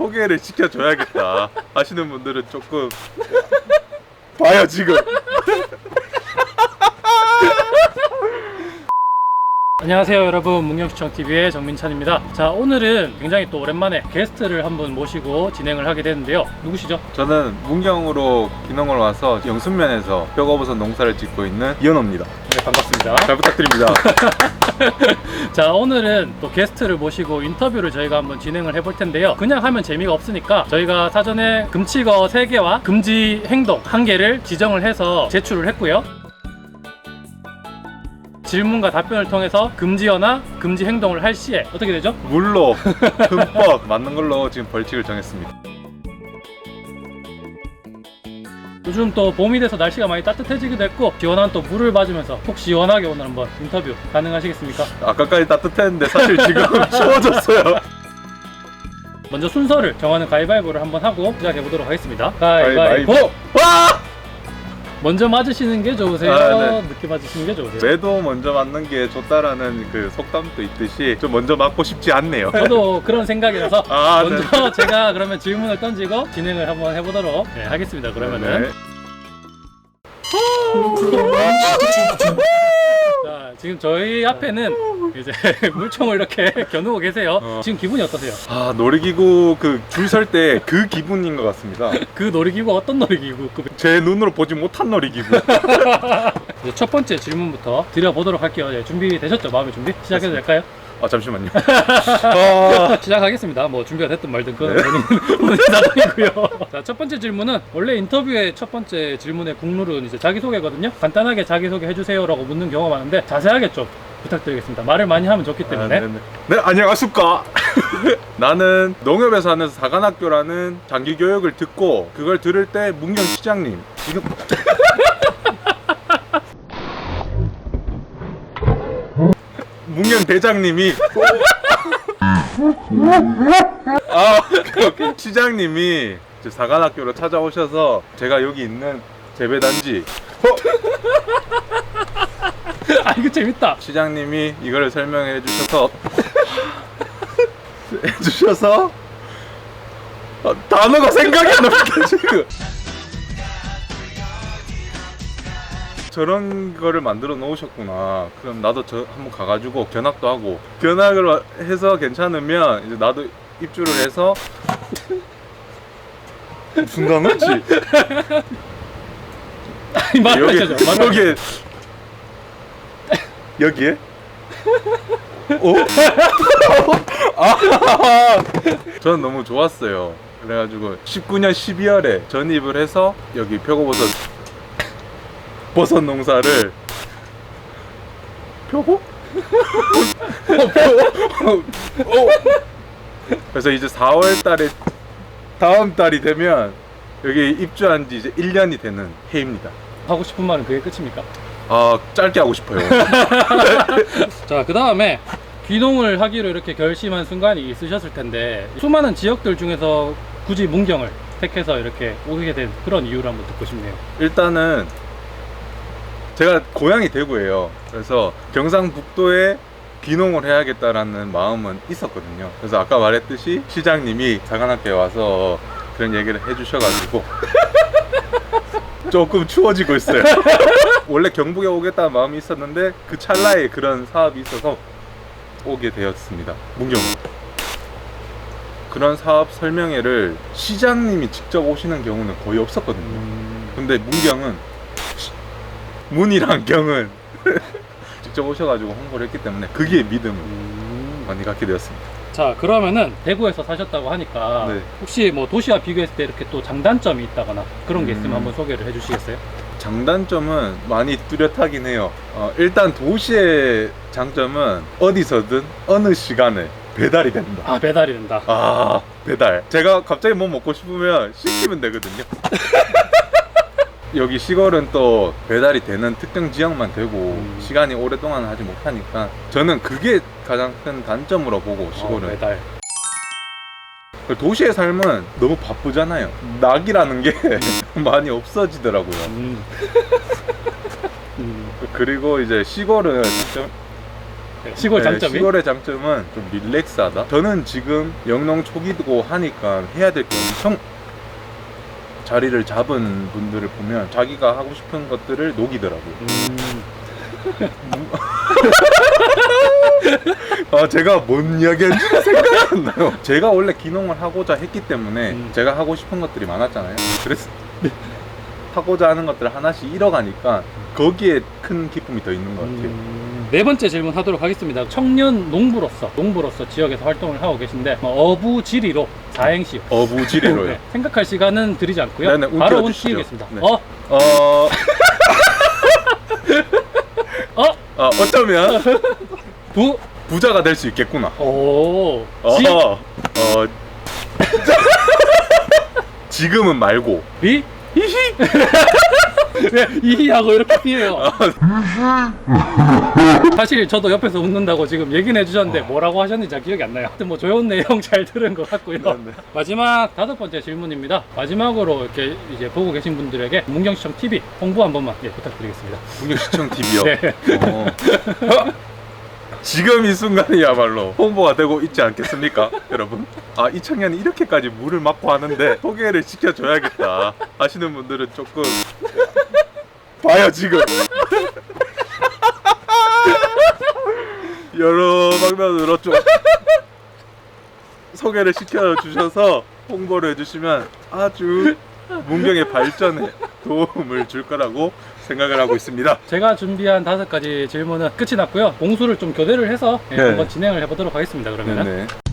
소개를 시켜줘야겠다. 하시는 분들은 조금 봐요 지금 안녕하세요 여러분. 문경시청TV의 정민찬입니다. 자 오늘은 굉장히 또 오랜만에 게스트를 한 분 모시고 진행을 하게 되는데요. 누구시죠? 저는 문경으로 기농을 와서 영순면에서 뼈거버섯 농사를 짓고 있는 이현호입니다. 네 반갑습니다. 잘 부탁드립니다. 자 오늘은 또 게스트를 모시고 인터뷰를 저희가 한번 진행을 해볼 텐데요. 그냥 하면 재미가 없으니까 저희가 사전에 금치거 3개와 금지 행동 1개를 지정을 해서 제출을 했고요 질문과 답변을 통해서 금지어나 금지 행동을 할 시에 어떻게 되죠? 물로 흠뻑 맞는 걸로 지금 벌칙을 정했습니다 요즘 또 봄이 돼서 날씨가 많이 따뜻해지기도 했고 시원한 또 물을 맞으면서 속 시원하게 오늘 한번 인터뷰 가능하시겠습니까? 아까까지 따뜻했는데 사실 지금 추워졌어요 먼저 순서를 정하는 가위바위보를 한번 하고 시작해 보도록 하겠습니다. 가위바위보. 와! 먼저 맞으시는 게 좋으세요? 아, 네. 늦게 맞으시는 게 좋으세요? 매도 먼저 맞는 게 좋다라는 그 속담도 있듯이 좀 먼저 맞고 싶지 않네요 저도 그런 생각이라서 아, 네. 먼저 제가 그러면 질문을 던지고 진행을 한번 해보도록 네, 하겠습니다. 그러면은 네. 자 지금 저희 앞에는 이제 물총을 이렇게 겨누고 계세요. 어. 지금 기분이 어떠세요? 아 놀이기구 그 줄 설 때 그 기분인 것 같습니다. 그 놀이기구 어떤 놀이기구? 그 제 눈으로 보지 못한 놀이기구. 이제 첫 번째 질문부터 드려보도록 할게요. 네, 준비되셨죠? 마음의 준비? 시작해도 될까요? 아 잠시만요. 아, 시작하겠습니다. 뭐 준비가 됐든 말든 그건 네. 본인, 본인 사정이고요. 자, 첫 번째 질문은 원래 인터뷰의 첫 번째 질문의 국룰은 이제 자기소개거든요. 간단하게 자기소개 해주세요라고 묻는 경우가 많은데 자세하게 좀 부탁드리겠습니다. 말을 많이 하면 좋기 때문에. 아, 네네. 네 안녕하십니까. 나는 농협에서 하는 사관학교라는 장기 교육을 듣고 그걸 들을 때 문경 시장님 지금 문경 대장님이 아 오케이, 오케이. 시장님이 이제 사관학교로 찾아오셔서 제가 여기 있는 재배단지 아, 이거 재밌다. 시장님이 이거를 설명해 주셔서 해 주셔서 어, 단어가 생각이 안 납니다 지금 저런 거를 만들어 놓으셨구나 그럼 나도 저 한번 가가지고 견학도 하고 견학을 해서 괜찮으면 이제 나도 입주를 해서 아니, 말을 여기 여기 여기에? 어? 아, 저는 너무 좋았어요. 그래가지고 19년 12월에 전입을 해서 여기 표고버섯 버섯 농사를 표고? 어, 표. 어. 그래서 이제 4월 달에 다음 달이 되면 여기 입주한 지 이제 1년이 되는 해입니다. 하고 싶은 말은 그게 끝입니까? 아 짧게 하고 싶어요. 자, 그 다음에 귀농을 하기로 이렇게 결심한 순간이 있으셨을 텐데 수많은 지역들 중에서 굳이 문경을 택해서 이렇게 오게 된 그런 이유를 한번 듣고 싶네요. 일단은 제가 고향이 대구예요. 그래서 경상북도에 귀농을 해야겠다라는 마음은 있었거든요. 그래서 아까 말했듯이 시장님이 사관학교에 와서 그런 얘기를 해주셔가지고 조금 추워지고 있어요. 원래 경북에 오겠다는 마음이 있었는데 그 찰나에 그런 사업이 있어서 오게 되었습니다. 문경으로. 그런 사업 설명회를 시장님이 직접 오시는 경우는 거의 없었거든요. 음, 근데 문경은 문이랑 경은 직접 오셔가지고 홍보를 했기 때문에 그게 믿음을 음. 많이 갖게 되었습니다. 자 그러면은 대구에서 사셨다고 하니까 네. 혹시 뭐 도시와 비교했을 때 이렇게 또 장단점이 있다거나 그런 게 있으면 음. 한번 소개를 해주시겠어요? 장단점은 많이 뚜렷하긴 해요. 어, 일단 도시의 장점은 어디서든 어느 시간에 배달이 된다. 아 배달이 된다. 아 배달. 제가 갑자기 뭐 먹고 싶으면 시키면 되거든요. 여기 시골은 또 배달이 되는 특정 지역만 되고 음. 시간이 오랫동안 하지 못하니까 저는 그게 가장 큰 단점으로 보고 시골은 어, 배달. 그 도시의 삶은 너무 바쁘잖아요 낙이라는 게 많이 없어지더라고요 음. 음. 그리고 이제 시골은 좀 시골 네, 장점이 시골의 장점은 좀 릴렉스하다. 저는 지금 영농 초기고 하니까 해야 될 게 엄청 자리를 잡은 분들을 보면 자기가 하고 싶은 것들을 녹이더라고요. 음, 아 제가 뭔 이야기인지 생각이 안 나요. 제가 원래 기농을 하고자 했기 때문에 음. 제가 하고 싶은 것들이 많았잖아요. 그래서 하고자 하는 것들을 하나씩 잃어가니까 거기에 큰 기쁨이 더 있는 것 같아요. 음, 네 번째 질문 하도록 하겠습니다. 청년 농부로서 농부로서 지역에서 활동을 하고 계신데 뭐 어부지리로 사행시 어부지리로요. 네, 생각할 시간은 드리지 않고요. 네, 네, 운 바로 운 띄워주시죠. 띄우겠습니다. 네. 어, 어, 어, 어 어쩌면 부, 부자가 될 수 있겠구나. 오, 어, 지, 어, 지금은 말고. 리, 히히. 왜 이히하고 이렇게 피해요? 사실 저도 옆에서 웃는다고 지금 얘기는 해주셨는데 뭐라고 하셨는지 잘 기억이 안 나요. 하여튼 뭐 좋은 내용 잘 들은 것 같고요. 네. 마지막 다섯 번째 질문입니다. 마지막으로 이렇게 이제 보고 계신 분들에게 문경시청 TV 홍보 한 번만 예, 부탁드리겠습니다. 국역시청 TV요. 네. 어. 지금 이 순간이야말로 홍보가 되고 있지 않겠습니까, 여러분? 아, 이 청년이 이렇게까지 물을 맞고 하는데 소개를 시켜줘야겠다 하시는 분들은 조금 봐요 지금 여러 방면으로 좀 소개를 시켜주셔서 홍보를 해주시면 아주 문경의 발전에 도움을 줄 거라고 생각을 하고 있습니다. 제가 준비한 다섯 가지 질문은 끝이 났고요. 공수를 좀 교대를 해서 예, 네. 한번 진행을 해보도록 하겠습니다. 그러면은 네네.